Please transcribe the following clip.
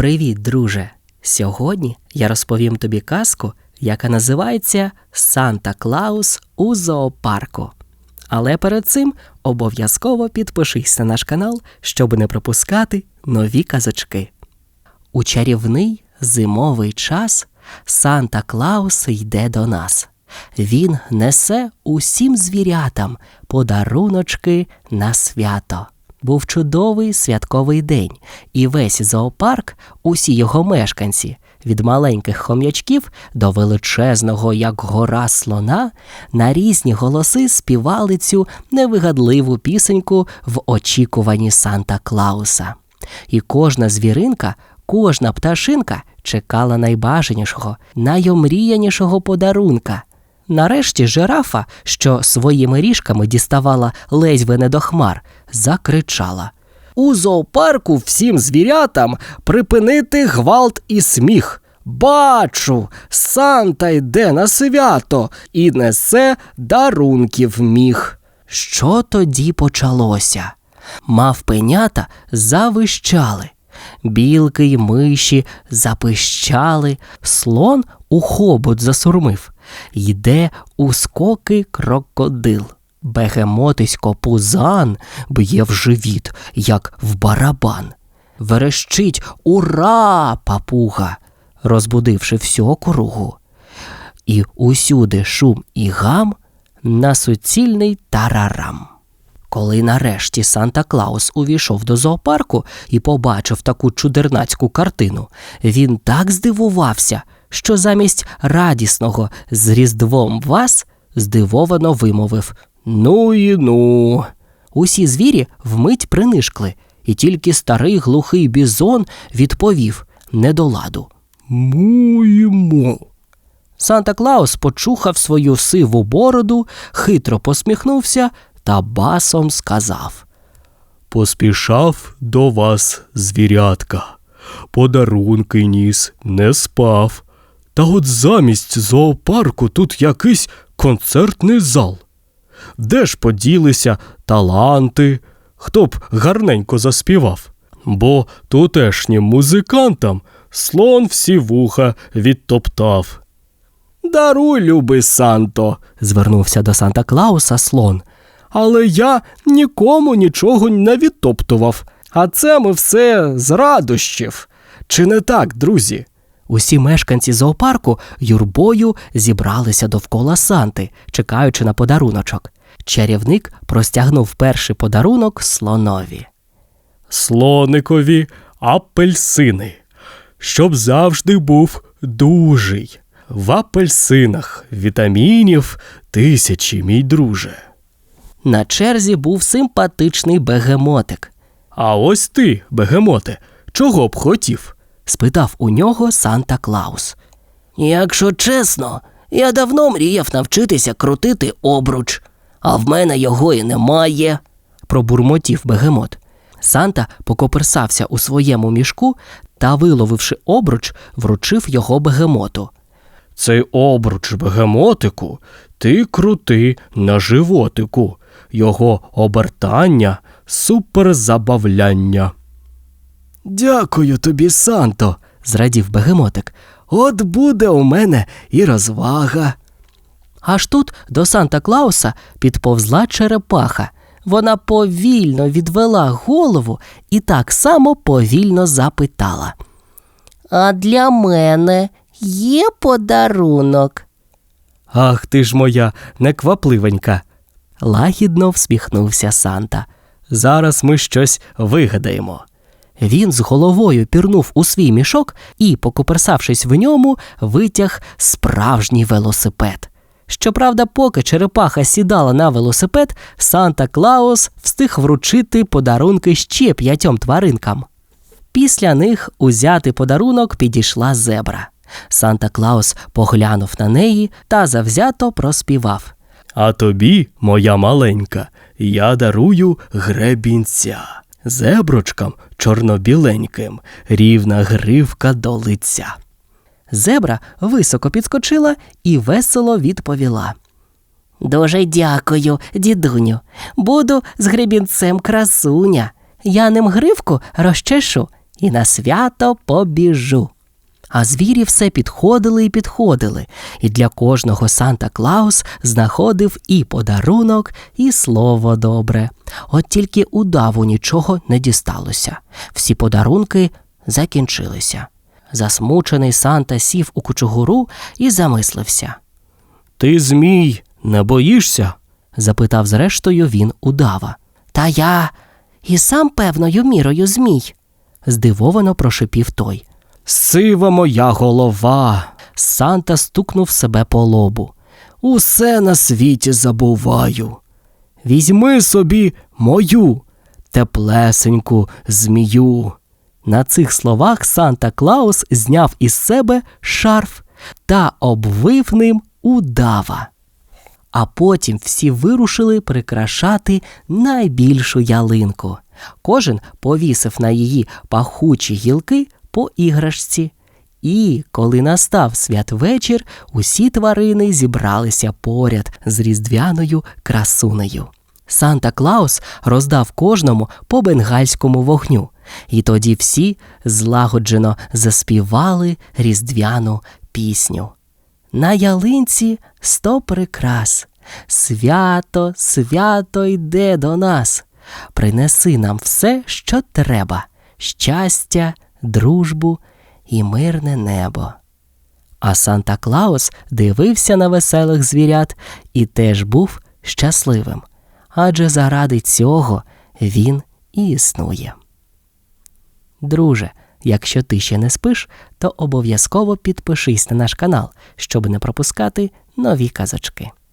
Привіт, друже! Сьогодні я розповім тобі казку, яка називається Санта Клаус у зоопарку. Але перед цим обов'язково підпишись на наш канал, щоб не пропускати нові казочки. У чарівний зимовий час Санта Клаус йде до нас. Він несе усім звірятам подаруночки на свято. Був чудовий святковий день, і весь зоопарк, усі його мешканці, від маленьких хом'ячків до величезного, як гора слона, на різні голоси співали цю невигадливу пісеньку в очікуванні Санта Клауса. І кожна звіринка, кожна пташинка чекала найбажанішого, найомріянішого подарунка. Нарешті жирафа, що своїми ріжками діставала ледьве не до хмар, закричала. У зоопарку всім звірятам припинити гвалт і сміх. Бачу, Санта йде на свято і несе дарунків міг. Що тоді почалося? Мавпенята завищали. Білки й миші запищали, слон у хобот засурмив. Йде у скоки крокодил. Бегемотисько пузан б'є в живіт, як в барабан. Верещить ура, папуга, розбудивши всю округу. І усюди шум і гам на суцільний тарарам. Коли нарешті Санта Клаус увійшов до зоопарку і побачив таку чудернацьку картину, він так здивувався, що замість радісного з Різдвом вас здивовано вимовив Ну і ну. Усі звірі вмить принишкли, і тільки старий глухий бізон відповів недоладу Му-мо. Санта Клаус почухав свою сиву бороду, хитро посміхнувся та басом сказав Поспішав до вас, звірятка. Подарунки ніс, не спав. Та от замість зоопарку тут якийсь концертний зал. Де ж поділися таланти? Хто б гарненько заспівав? Бо тутешнім музикантам слон всі вуха відтоптав. Даруй, любий Санто, звернувся до Санта Клауса слон. Але я нікому нічого не відтоптував, а це ми все з радощів. Чи не так, друзі? Усі мешканці зоопарку юрбою зібралися довкола Санти, чекаючи на подаруночок. Чарівник простягнув перший подарунок слонові. Слоникові апельсини, щоб завжди був дужий. В апельсинах вітамінів тисячі, мій друже. На черзі був симпатичний бегемотик. А ось ти, бегемоте, чого б хотів? Спитав у нього Санта Клаус. Якщо чесно, я давно мріяв навчитися крутити обруч, а в мене його і немає, пробурмотів бегемот. Санта покоперсався у своєму мішку та, виловивши обруч, вручив його бегемоту. Цей обруч бегемотику ти крути на животику, його обертання суперзабавляння. Дякую тобі, Санто, зрадів бегемотик. От буде у мене і розвага. Аж тут до Санта Клауса підповзла черепаха. Вона повільно відвела голову і так само повільно запитала. А для мене є подарунок. Ах ти ж моя неквапливенька. Лагідно всміхнувся Санта. Зараз ми щось вигадаємо. Він з головою пірнув у свій мішок і, покуперсавшись в ньому, витяг справжній велосипед. Щоправда, поки черепаха сідала на велосипед, Санта Клаус встиг вручити подарунки ще п'ятьом тваринкам. Після них узяти подарунок підійшла зебра. Санта Клаус поглянув на неї та завзято проспівав. А тобі, моя маленька, я дарую гребінця. Зеброчкам чорнобіленьким, рівна гривка до лиця. Зебра високо підскочила і весело відповіла. Дуже дякую, дідуню. Буду з гребінцем красуня. Я ним гривку розчешу і на свято побіжу. А звірі все підходили і підходили, і для кожного Санта Клаус знаходив і подарунок, і слово добре. От тільки удаву нічого не дісталося. Всі подарунки закінчилися. Засмучений Санта сів у кучугуру і замислився. Ти, змій, не боїшся? запитав зрештою він удава. Та я і сам певною мірою змій, здивовано прошипів той. Сива моя голова. Санта стукнув себе по лобу. Усе на світі забуваю. Візьми собі мою теплесеньку змію. На цих словах Санта Клаус зняв із себе шарф та обвив ним удава. А потім всі вирушили прикрашати найбільшу ялинку. Кожен повісив на її пахучі гілки по іграшці. І коли настав святвечір, усі тварини зібралися поряд з різдвяною красунею. Санта Клаус роздав кожному по бенгальському вогню, і тоді всі злагоджено заспівали різдвяну пісню. На ялинці сто прикрас. Свято, свято йде до нас. Принеси нам все, що треба: щастя, дружбу і мирне небо. А Санта Клаус дивився на веселих звірят і теж був щасливим, адже заради цього він і існує. Друже, якщо ти ще не спиш, то обов'язково підпишись на наш канал, щоб не пропускати нові казочки.